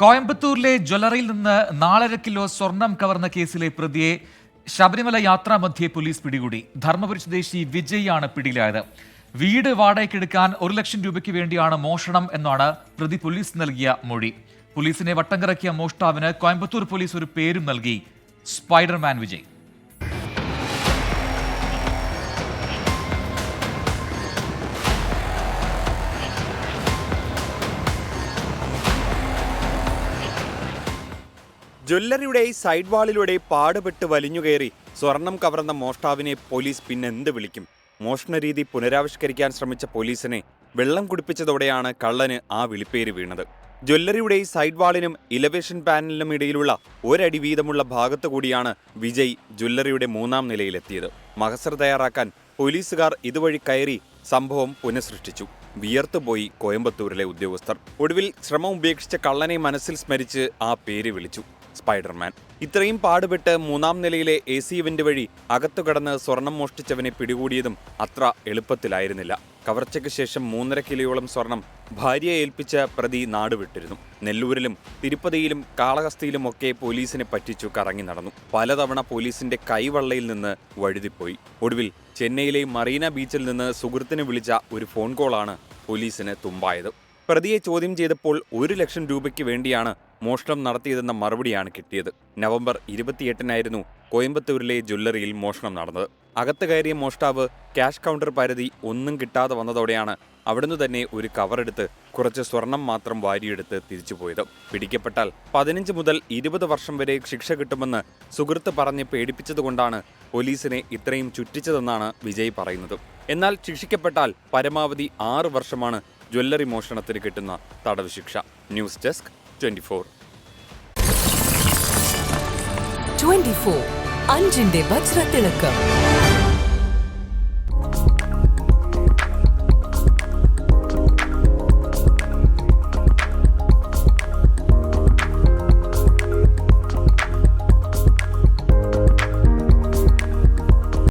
കോയമ്പത്തൂരിലെ ജ്വല്ലറിയിൽ നിന്ന് നാലര കിലോ സ്വർണം കവർന്ന കേസിലെ പ്രതിയെ ശബരിമല യാത്രാ മധ്യേ പോലീസ് പിടികൂടി. ധർമ്മപുരി സ്വദേശി വിജയ് ആണ് പിടിയിലായത്. വീട് വാടകയ്ക്കെടുക്കാൻ ഒരു ലക്ഷം രൂപയ്ക്ക് വേണ്ടിയാണ് മോഷണം എന്നാണ് പ്രതി പോലീസ് നൽകിയ മൊഴി. പോലീസിനെ വട്ടം കറക്കിയ മോഷ്ടാവിന് കോയമ്പത്തൂർ പോലീസ് ഒരു പേരും നൽകി. സ്പൈഡർമാൻ വിജയ്. ജ്വല്ലറിയുടെ സൈഡ് വാളിലൂടെ പാടുപെട്ട് വലിഞ്ഞുകയറി സ്വർണം കവർന്ന മോഷ്ടാവിനെ പോലീസ് പിന്നെന്ത് വിളിക്കും? മോഷണ രീതി പുനരാവിഷ്കരിക്കാൻ ശ്രമിച്ച പോലീസിനെ വെള്ളം കുടിപ്പിച്ചതോടെയാണ് കള്ളന് ആ വിളിപ്പേര് വീണത്. ജ്വല്ലറിയുടെ സൈഡ് വാളിനും ഇലവേഷൻ പാനലിനും ഇടയിലുള്ള ഒരടി വീതമുള്ള ഭാഗത്തു കൂടിയാണ് വിജയ് ജ്വല്ലറിയുടെ മൂന്നാം നിലയിലെത്തിയത്. മഹസർ തയ്യാറാക്കാൻ പോലീസുകാർ ഇതുവഴി കയറി സംഭവം പുനഃസൃഷ്ടിച്ചു. വിയർത്തുപോയി കോയമ്പത്തൂരിലെ ഉദ്യോഗസ്ഥർ. ഒടുവിൽ ശ്രമം ഉപേക്ഷിച്ച കള്ളനെ മനസ്സിൽ സ്മരിച്ച് ആ പേര് വിളിച്ചു. സ്പൈഡർമാൻ. ഇത്രയും പാടുപെട്ട് മൂന്നാം നിലയിലെ എ സി ഇവന്റ് വഴി അകത്തു കടന്ന് സ്വർണം മോഷ്ടിച്ചവനെ പിടികൂടിയതും അത്ര എളുപ്പത്തിലായിരുന്നില്ല. കവർച്ചയ്ക്ക് ശേഷം മൂന്നര കിലോയോളം സ്വർണം ഭാര്യയെ ഏൽപ്പിച്ച പ്രതി നാടുവിട്ടിരുന്നു. നെല്ലൂരിലും തിരുപ്പതിയിലും കാളഹസ്തിയിലുമൊക്കെ പോലീസിനെ പറ്റിച്ചു കറങ്ങി നടന്നു. പലതവണ പോലീസിന്റെ കൈവള്ളയിൽ നിന്ന് വഴുതിപ്പോയി. ഒടുവിൽ ചെന്നൈയിലെ മറീന ബീച്ചിൽ നിന്ന് സുഹൃത്തിന് വിളിച്ച ഒരു ഫോൺ കോളാണ് പോലീസിന് തുമ്പായത്. പ്രതിയെ ചോദ്യം ചെയ്തപ്പോൾ ഒരു ലക്ഷം രൂപയ്ക്ക് വേണ്ടിയാണ് മോഷണം നടത്തിയതെന്ന മറുപടിയാണ് കിട്ടിയത്. നവംബർ ഇരുപത്തിയെട്ടിനായിരുന്നു കോയമ്പത്തൂരിലെ ജ്വല്ലറിയിൽ മോഷണം നടന്നത്. അകത്ത് കയറിയ മോഷ്ടാവ് ക്യാഷ് കൗണ്ടർ പരിധി ഒന്നും കിട്ടാതെ വന്നതോടെയാണ് അവിടുന്ന് തന്നെ ഒരു കവറെടുത്ത് കുറച്ച് സ്വർണം മാത്രം വാരിയെടുത്ത് തിരിച്ചുപോയത് പിടിക്കപ്പെട്ടാൽ പതിനഞ്ച് മുതൽ ഇരുപത് വർഷം വരെ ശിക്ഷ കിട്ടുമെന്ന് സുഹൃത്ത് പറഞ്ഞ് പേടിപ്പിച്ചതുകൊണ്ടാണ് പോലീസിനെ ഇത്രയും ചുറ്റിച്ചതെന്നാണ് വിജയ് പറയുന്നത്. എന്നാൽ ശിക്ഷിക്കപ്പെട്ടാൽ പരമാവധി ആറ് വർഷമാണ് ജ്വല്ലറി മോഷണത്തിന് കിട്ടുന്ന തടവ് ശിക്ഷ. News desk twenty four. 24 അഞ്ചിന്റെ വജ്രത്തിളക്കം.